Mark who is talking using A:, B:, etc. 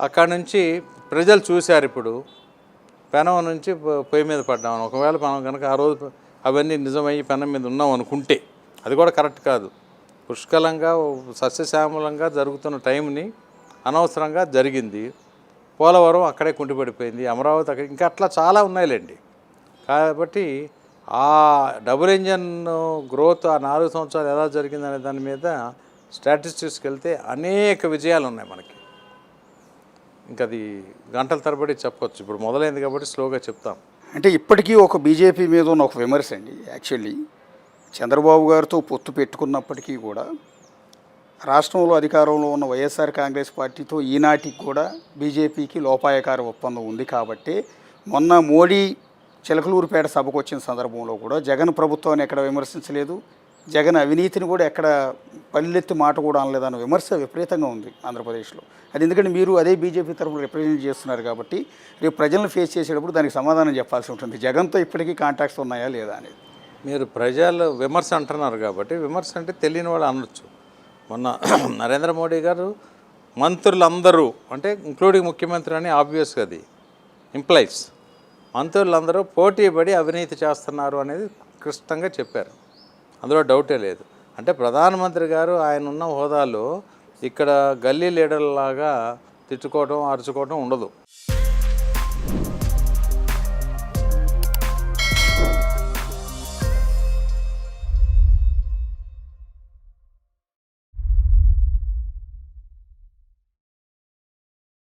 A: అక్కడ నుంచి ప్రజలు చూశారు ఇప్పుడు. పెనం నుంచి పొయ్యి మీద పడ్డాం. ఒకవేళ మనం కనుక ఆ రోజు అవన్నీ నిజమయ్యి పెనం మీద ఉన్నాం అనుకుంటే అది కూడా కరెక్ట్ కాదు. పుష్కలంగా సస్యశ్యామలంగా జరుగుతున్న టైంని అనవసరంగా జరిగింది. పోలవరం అక్కడే కుంటిపడిపోయింది అమరావతి అక్కడ ఇంకా అట్లా చాలా ఉన్నాయిలేండి. కాబట్టి ఆ డబుల్ ఇంజన్ గ్రోత్ ఆ నాలుగు సంవత్సరాలు ఎలా జరిగిందనే దాని మీద స్టాటిస్టిక్స్కి వెళ్తే అనేక విజయాలు ఉన్నాయి మనకి. ఇంకా అది గంటల తరబడి చెప్పొచ్చు. ఇప్పుడు మొదలైంది కాబట్టి స్లోగా చెప్తాం.
B: అంటే ఇప్పటికీ ఒక బీజేపీ మీద ఉన్న ఒక విమర్శ అండి. యాక్చువల్లీ చంద్రబాబు గారితో పొత్తు పెట్టుకున్నప్పటికీ కూడా రాష్ట్రంలో అధికారంలో ఉన్న వైఎస్ఆర్ కాంగ్రెస్ పార్టీతో ఈనాటికి కూడా బీజేపీకి లోపాయకార ఒప్పందం ఉంది కాబట్టి మొన్న మోడీ చిలకలూరుపేట సభకు వచ్చిన సందర్భంలో కూడా జగన్ ప్రభుత్వాన్ని ఎక్కడ విమర్శించలేదు. జగన్ అవినీతిని కూడా ఎక్కడ పల్లెత్తి మాట కూడా అనలేదన్న విమర్శ విపరీతంగా ఉంది ఆంధ్రప్రదేశ్లో. అది ఎందుకంటే మీరు అదే బీజేపీ తరఫున రిప్రజెంట్ చేస్తున్నారు కాబట్టి రేపు ప్రజలను ఫేస్ చేసేటప్పుడు దానికి సమాధానం చెప్పాల్సి ఉంటుంది. జగన్తో ఇప్పటికీ కాంటాక్ట్స్ ఉన్నాయా లేదా అనేది.
A: మీరు ప్రజలు విమర్శ అంటున్నారు కాబట్టి విమర్శ అంటే తెలియని వాళ్ళు అనొచ్చు. మొన్న నరేంద్ర మోడీ గారు మంత్రులందరూ అంటే ఇంక్లూడింగ్ ముఖ్యమంత్రి అని ఆబ్వియస్గా అది ఇంప్లైస్ మంత్రులందరూ పోటీ పడి అవినీతి చేస్తున్నారు అనేది క్లిష్టంగా చెప్పారు. అందులో డౌటే లేదు. అంటే ప్రధానమంత్రి గారు ఆయన ఉన్న హోదాలో ఇక్కడ గల్లీ లీడర్లాగా తెచ్చుకోవటం అరుచుకోవటం ఉండదు.